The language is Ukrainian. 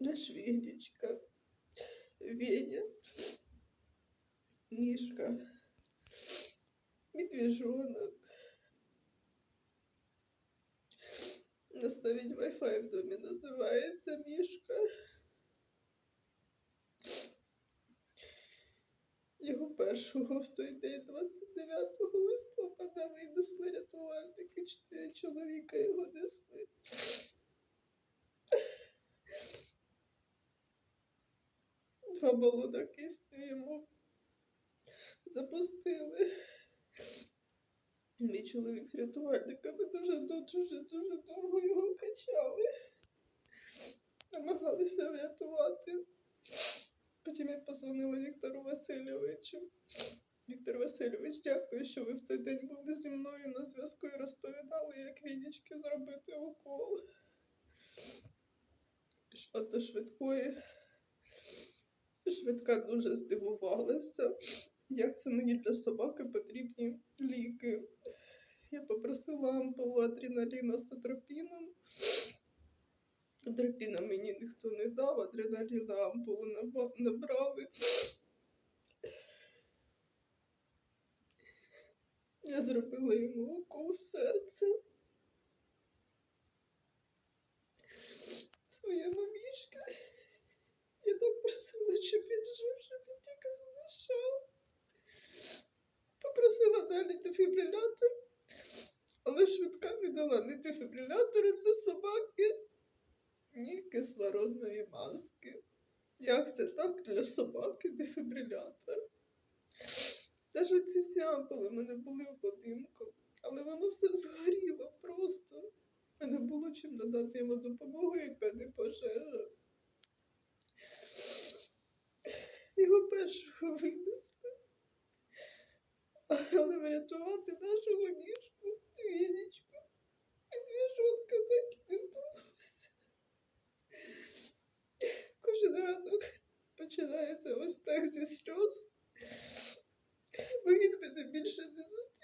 наш Венечка, Веня, Мишка, медвежонок. Наставить Wi-Fi в доме называется Мишка. Його першого в той день, 29 листопада, винесли рятувальники, чотири чоловіка його несли. Два балона кисню йому запустили. Мій чоловік з рятувальниками дуже дуже дуже довго його качали. Намагалися врятувати. Потім я позвонила Віктору Васильовичу. Віктор Васильович, дякую, що ви в той день були зі мною на зв'язку і розповідали, як Вінічки зробити укол. Пішла до швидкої. Швидка дуже здивувалася, як це мені для собаки потрібні ліки. Я попросила ампулу адреналіна з атропіном. Адропіна мені ніхто не дав, адреналіна ампулу набрали. Я зробила йому укол в серце. Попросила далі дефібрилятор, але швидка не дала ні дефібрилятора для собаки, ні кислородної маски. Як це так для собаки дефібрилятор? Навіть ці всі ампули в мене були в будинку, але воно все згоріло просто. Мене було чим надати йому допомогу, яка не пожежа. Його першого винесли. Але врятувати нашого ніжку, Вінічку, медвіжонка так і не вдалося. Кожен ранок починається ось так зі сльоз, бо він мене більше не зустрічає.